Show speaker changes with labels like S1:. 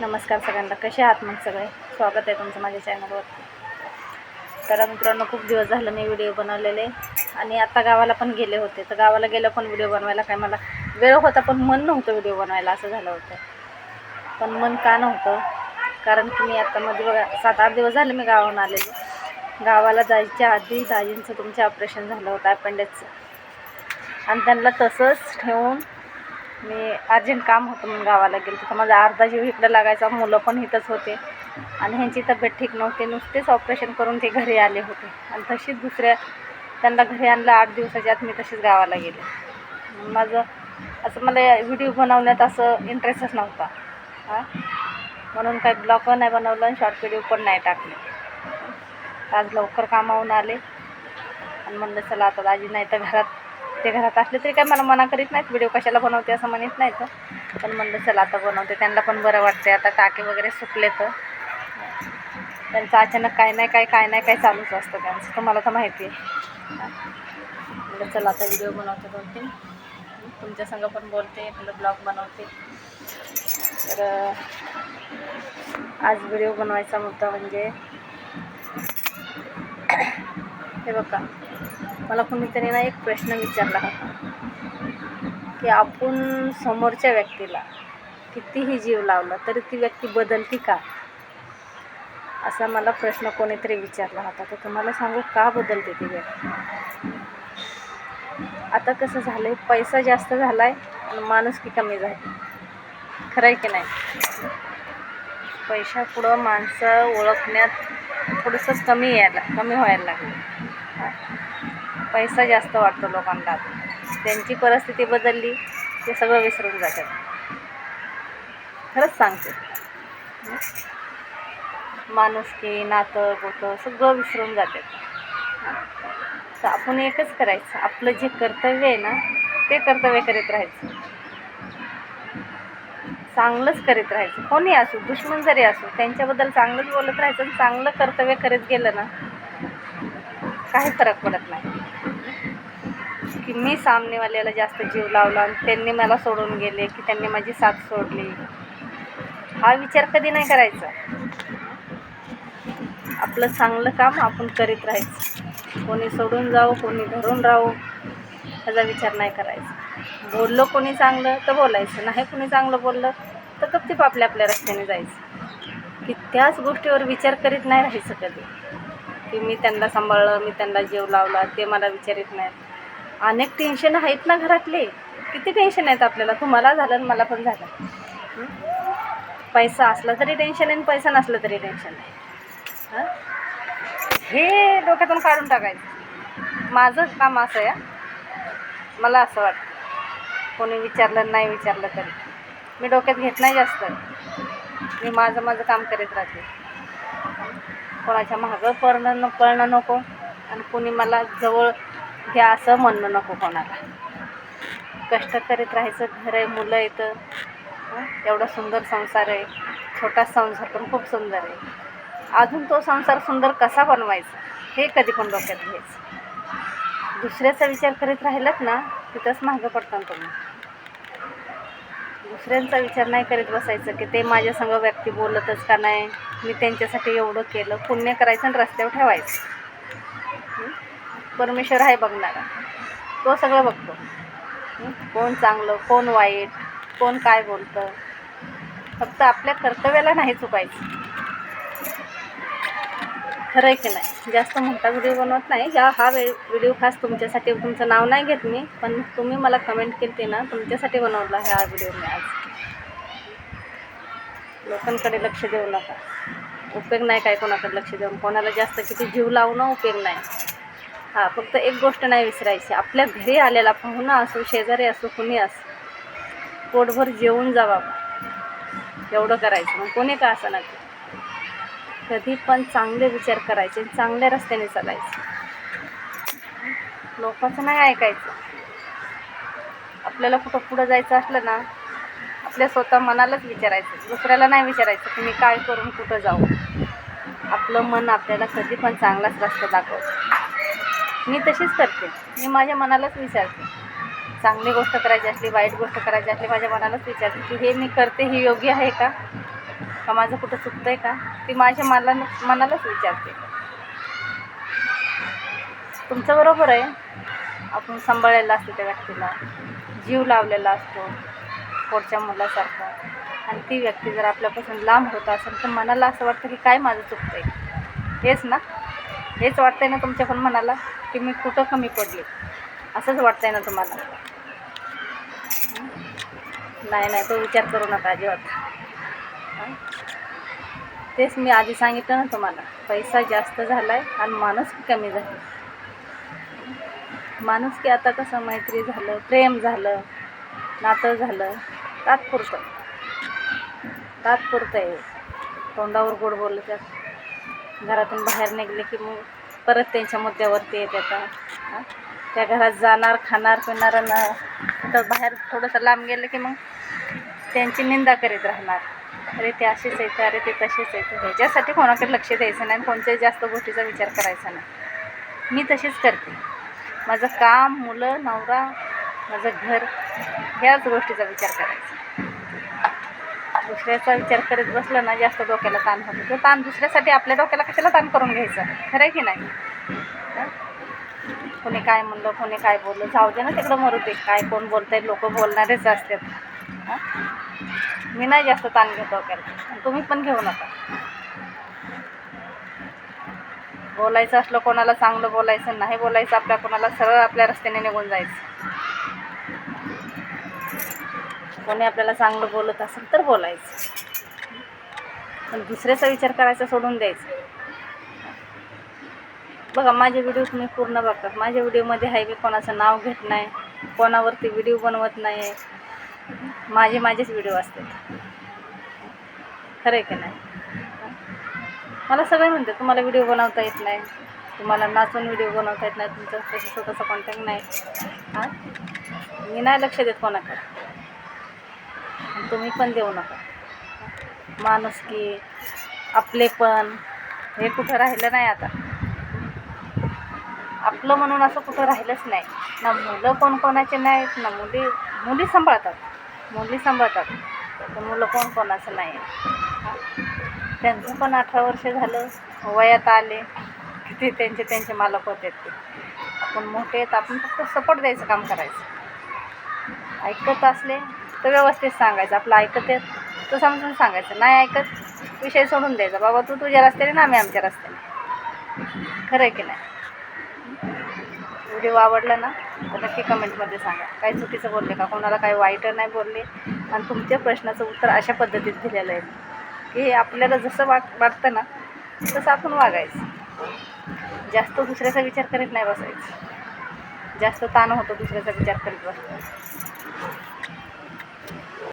S1: नमस्कार सगळ्यांना. कसे आहात मग सगळे? स्वागत आहे तुमचं माझ्या चॅनलवरती तर मित्रांनो खूप दिवस झालं मी व्हिडिओ बनवलेले आणि आता गावाला पण गेले होते. तर गावाला गेलं पण व्हिडिओ बनवायला काय मला वेळ होता पण मन नव्हतं व्हिडिओ बनवायला असं झालं होतं. पण मन का नव्हतं? कारण की मी आता मध्ये बघा सात आठ दिवस झाले मी गावाहून आलेले. गावाला जायच्या आधी दाजींचं तुमचं ऑपरेशन झालं होतं अपेंडिक्सचं आणि त्यांना तसंच ठेवून मी अर्जंट काम होतं म्हणून गावाला गेलो तर माझा अर्धा जीव इकडं लागायचा मुलं पण इथंच होते. आणि ह्यांची तब्येत ठीक नव्हती नुसतेच ऑपरेशन करून ते घरी आले होते. आणि तशीच दुसऱ्या त्यांना घरी आणलं आठ दिवसाच्या आत मी तशीच गावाला गेले. माझं असं मला व्हिडिओ बनवण्यात असं इंटरेस्टच नव्हता. हां? म्हणून काही ब्लॉग पण नाही बनवलं आणि शॉर्ट व्हिडिओ पण नाही टाकले. आज लवकर कामावून आले. आणि म्हणलं चला आता दाजी नाही तर घरात ते घरात असले तरी काय मला मना करीत नाहीत व्हिडिओ कशाला बनवते असं म्हणत नाहीत. पण म्हणलं चला आता बनवते. त्यांना पण बरं वाटते आता टाके वगैरे सुकले तर त्यांचं अचानक काय नाही काय काय नाही काय चालूच असतं त्यांचं. तुम्हाला तर माहिती आहे. म्हणलं चला आता व्हिडिओ बनवते दोन तीन. तुमच्या संग पण बोलते आपलं ब्लॉग बनवते. तर आज व्हिडिओ बनवायचा मुद्दा म्हणजे हे बघा. मला कोणीतरी ना एक प्रश्न विचारला होता. की आपण समोरच्या व्यक्तीला कितीही जीव लावला तरी ती व्यक्ती बदलती का? असा मला प्रश्न कोणीतरी विचारला होता. तर तुम्हाला सांगू का बदलते ती व्यक्ती? आता कसं झालं आहे पैसा जास्त झाला आहे आणि माणुसकी कमी झाली. खरं आहे की नाही? पैशापुढं माणसं ओळखण्यात थोडंसंच कमी यायला कमी व्हायला लागलं. पैसा जास्त वाटतो लोकांना. त्यांची परिस्थिती बदलली ते सगळं विसरून जातात. खरंच सांगते. माणुसकी नातं गोतं सगळं विसरून जातात. तर आपण एकच करायचं. आपलं जे कर्तव्य आहे ना ते कर्तव्य करीत राहायचं. चांगलंच करीत राहायचं. कोणी असो दुश्मन जरी असो त्यांच्याबद्दल चांगलंच बोलत राहायचं आणि चांगलं कर्तव्य करीत गेलं ना काही फरक पडत नाही. की मी सामनेवाल्याला जास्त जीव लावला आणि त्यांनी मला सोडून गेले की त्यांनी माझी साथ सोडली. हा विचार कधी नाही करायचा. आपलं चांगलं काम आपण करीत राहायचं. कोणी सोडून जाऊ कोणी धरून राहू ह्याचा विचार नाही करायचा. बोललो कोणी चांगलं तर बोलायचं नाही कोणी चांगलं बोललं तर गपचूप आपल्या आपल्या रस्त्याने जायचं. की त्याच गोष्टीवर विचार करीत नाही राहायचं कधी. की मी त्यांना सांभाळलं मी त्यांना जीव लावला ते मला विचारित नाही अनेक टेन्शन आहेत ना घरातले. किती टेन्शन आहेत आपल्याला? तुम्हाला झालं आणि मला पण झालं. पैसा असला तरी टेन्शन आहे आणि पैसा नसला तरी टेन्शन आहे. हे? डोक्यातून काढून टाकायचं. माझं काम असं आहे मला असं वाटतं. कोणी विचारलं नाही विचारलं तरी. मी डोक्यात घेत नाही जास्त. मी माझं माझं काम करीत राहते. कोणाच्या मागं पळणं न पळणं नको. आणि कोणी मला जवळ हे असं म्हणणं नको कोणाला. कष्ट करीत राहायचं घर आहे मुलं येतं एवढा सुंदर संसार आहे. छोटा संसार पण खूप सुंदर आहे. अजून तो संसार सुंदर कसा बनवायचा हे कधी पण डोक्यात घ्यायचं. दुसऱ्याचा विचार करीत राहिलात ना तिथंच मागं पडतात तुम्ही. दुसऱ्यांचा विचार नाही करीत बसायचं की ते माझ्या संग व्यक्ती बोलतच का नाही? मी त्यांच्यासाठी एवढं केलं पुण्य करायचं आणि रस्त्यावर ठेवायचं. परमेश्वर आहे बघणारा. तो सगळं बघतो. कोण चांगलं कोण वाईट कोण काय बोलतं. फक्त आपल्या कर्तव्याला नाही चुकायचं. खरं आहे की नाही? जास्त मोठा व्हिडिओ बनवत नाही. या हा वे व्हिडिओ खास तुमच्यासाठी तुमचं नाव नाही घेत मी पण तुम्ही मला कमेंट केली ना तुमच्यासाठी बनवला हा व्हिडिओ मी आज. लोकांकडे लक्ष देऊ नका. उपयोग नाही काय कोणाकडे लक्ष देऊन. कोणाला जास्त किती जीव लावणं उपयोग नाही. हां फक्त एक गोष्ट नाही विसरायची. आपल्या घरी आलेला पाहुणा असो शेजारी असो कुणी असो पोटभर जेवून जावा. एवढं करायचं. मग कोणी का असं नाही? कधी पण चांगले विचार करायचे चांगल्या रस्त्याने चालायचे. लोकांचं नाही ऐकायचं. आपल्याला कुठं पुढं जायचं असलं ना आपल्या स्वतः मनालाच विचारायचं. दुसऱ्याला नाही विचारायचं की मी काय करून कुठं जाऊ. आपलं मन आपल्याला कधी पण चांगलाच रस्ता दाखवतं. मी तशीच करते. मी माझ्या मनालाच विचारते. चांगली गोष्ट करायची असली वाईट गोष्ट करायची असली माझ्या मनालाच विचारते की हे मी करते हे योग्य आहे का? का माझं कुठं चुकतं आहे का? ती माझ्या मला मनालाच विचारते. तुमचं बरोबर आहे. आपण सांभाळलेलं असतो त्या व्यक्तीला. जीव लावलेला असतो पोटच्या मुलासारखा. आणि ती व्यक्ती जर आपल्यापासून लांब होत असेल तर मनाला असं वाटतं की काय माझं चुकतं आहे हेच ना? हेच वाटतंय ना तुमच्या पण मनाला की मी कुठं कमी पडले? असंच वाटतंय ना तुम्हाला? नाही नाही तो विचार करू नका अजिबात. तेच मी आधी सांगितलं ना तुम्हाला पैसा जास्त झाला आहे आणि माणूस कमी झाली माणूस की आता कसं मैत्री झालं प्रेम झालं नातं झालं तात्पुरतं. तात्पुरतं आहे. तोंडावर गोड बोललं त्यात घरातून बाहेर निघले की मग परत त्यांच्या मुद्द्यावरती येते आता त्या घरात जाणार खाणार पिणार न बाहेर थोडंसं लांब गेलं की मग त्यांची निंदा करीत राहणार. अरे ते असेच येतं अरे ते तसेच येतं ह्याच्यासाठी कोणाकडे लक्ष द्यायचं नाही आणि कोणत्याही जास्त गोष्टीचा विचार करायचा नाही. मी तशीच करते. माझं काम मुलं नवरा माझं घर ह्याच गोष्टीचा विचार करायचा. दुसऱ्याचा विचार करत बसलं ना जास्त डोक्याला ताण होतो. तो ताण दुसऱ्यासाठी आपल्या डोक्याला कशाला ताण करून घ्यायचा? खरं आहे की नाही? कोणी काय म्हणलं कोणी काय बोललं? जाऊ दे ना तिकडं मरू दे. काय कोण बोलत आहेत लोक बोलणारेच असतात. मी नाही जास्त ताण घेतो डोक्याला. तुम्ही पण घेऊ नका. बोलायचं असलं कोणाला चांगलं बोलायचं नाही बोलायचं आपल्या कोणाला सरळ आपल्या रस्त्याने निघून जायचं. कोणी आपल्याला चांगलं बोलत असेल तर बोलायचं. पण दुसऱ्याचा विचार करायचा सोडून द्यायचं. बघा माझे व्हिडिओ तुम्ही पूर्ण बघतात माझ्या व्हिडिओमध्ये आहे मी कोणाचं नाव घेत नाही कोणावरती व्हिडिओ बनवत नाही. माझे माझेच व्हिडिओ असतात. खरं आहे की नाही? मला सगळे म्हणते तुम्हाला व्हिडिओ बनवता येत नाही. तुम्हाला नाचून व्हिडिओ बनवता येत नाही. तुमचं तसं स्वतःचा कॉन्टॅक्ट नाही. हां? मी नाही लक्ष देत कोणाकडे. आणि तुम्ही पण देऊ नका. माणुसकी आपलेपण हे कुठं राहिलं नाही आता. आपलं म्हणून असं कुठं राहिलंच नाही. ना मुलं कोण कोणाचे नाहीत ना मुली मुली सांभाळतात. मुली सांभाळतात तर मुलं कोण कोणाचं नाही. त्यांचं पण अठरा वर्ष झालं वयात आले की ते त्यांचे त्यांचे मालक होते ते. आपण मोठे आहेत आपण फक्त सपोर्ट द्यायचं काम करायचं. ऐकत असले तर व्यवस्थित सांगायचं आपलं ऐकत आहे तो समजून सांगायचं नाही ऐकत विषय सोडून द्यायचा बाबा तू तुझ्या रस्त्याने ना आम्ही आमच्या रस्त्याने. खरं आहे की नाही? व्हिडिओ आवडला ना तर नक्की कमेंटमध्ये सांगा. काही चुकीचं बोलले का? कोणाला काही वाईट नाही बोलले? आणि तुमच्या प्रश्नाचं उत्तर अशा पद्धतीत दिलेलं आहे. की हे आपल्याला जसं वाट वाटतं ना तसं आपण वागायचं. जास्त दुसऱ्याचा विचार करीत नाही बसायचं. जास्त ताण होतो दुसऱ्याचा विचार करीत बसायचा.